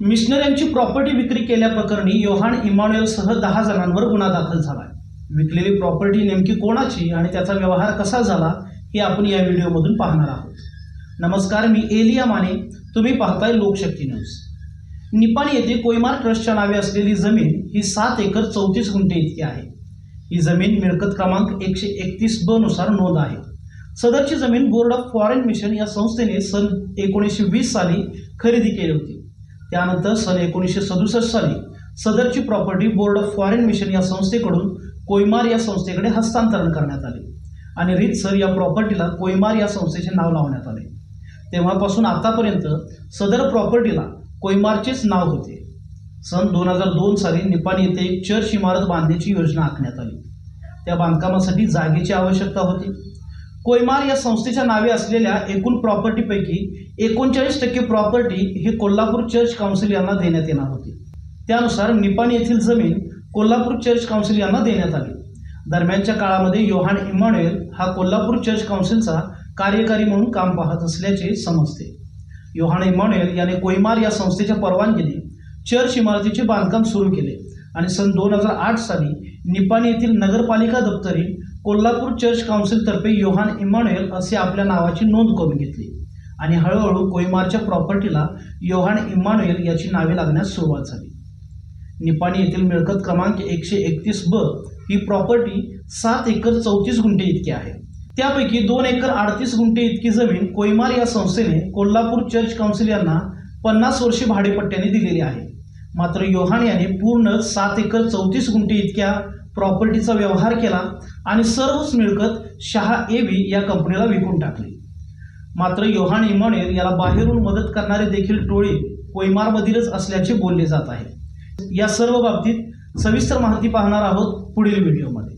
मिशनऱ्यांची property विक्री केल्याप्रकरणी योहान इमान्युएलसह दहा जणांवर गुन्हा दाखल झाला विकलेली प्रॉपर्टी नेमकी कोणाची आणि त्याचा व्यवहार कसा झाला हे आपण या व्हिडिओमधून पाहणार आहोत. नमस्कार मी एलिया माने. तुम्ही पाहताय लोकशक्ती न्यूज. निपाणी येथे कोयमार ट्रस्टच्या नावे असलेली जमीन ही सात एकर चौतीस गुंठे इतकी आहे. ही जमीन मिळकत क्रमांक एकशे एकतीस ब नुसार नोंद आहे. सदरची जमीन बोर्ड ऑफ फॉरेन मिशन या संस्थेने सन एकोणीसशे वीस साली खरेदी केली होती. त्यानंतर सन एकोणीसशे सदुसष्ट साली सदरची property board of foreign mission या संस्थेकडून कोयमार या संस्थेकडे हस्तांतरण करण्यात आले. आणि रीतसर या प्रॉपर्टीला कोयमार या संस्थेचे नाव लावण्यात आले. तेव्हापासून आतापर्यंत सदर प्रॉपर्टीला कोयमारचेच नाव होते. सन दोन हजार दोन साली निपाणी येथे एक चर्च इमारत बांधण्याची योजना आखण्यात आली. त्या बांधकामासाठी जागेची आवश्यकता होती. कोयमार या संस्थेच्या नावे असलेल्या एकूण प्रॉपर्टीपैकी एकोणचाळीस टक्के प्रॉपर्टी हे कोल्हापूर चर्च काउन्सिल यांना देण्यात येणार होती. त्यानुसार निपाणी येथील जमीन कोल्हापूर चर्च काउन्सिल यांना देण्यात आली. दरम्यानच्या काळामध्ये योहान इमान्युएल हा कोल्हापूर चर्च काउन्सिलचा कार्यकारी म्हणून काम पाहत असल्याचे समजते. योहान इमान्युएल याने कोयमार या संस्थेच्या परवानगीने चर्च इमारतीचे बांधकाम सुरू केले आणि सन दोन हजार आठ साली निपाणी येथील नगरपालिका दप्तरी कोल्हापूर चर्च काउन्सिलतर्फे योहान इमान्युएल असे आपल्या नावाची नोंद करून घेतली. आणि हळूहळू कोयमारच्या प्रॉपर्टीला योहान इमान्युएल याची नावे लागण्यास सुरुवात झाली. निपाणी येथील मिळकत क्रमांक एकशे एकतीस ब ही प्रॉपर्टी सात एकर चौतीस गुंठे इतकी आहे. त्यापैकी दोन एकर अडतीस गुंठे इतकी जमीन कोयमार या संस्थेने कोल्हापूर चर्च काउन्सिल यांना पन्नास वर्षे भाडेपट्ट्याने दिलेली आहे. मात्र योहान याने पूर्ण सात एकर चौतीस गुंठे इतक्या प्रॉपर्टीचा व्यवहार केला आणि सर्वच मिळकत शहा ए बी या कंपनीला विकून टाकली. मात्र योहान इमानुएल याला बाहेरून मदत करणारे देखील टोळे कोयमारमधीलच असल्याचे बोलले जात आहे. या सर्व बाबतीत सविस्तर माहिती पाहणार आहोत पुढील व्हिडिओमध्ये.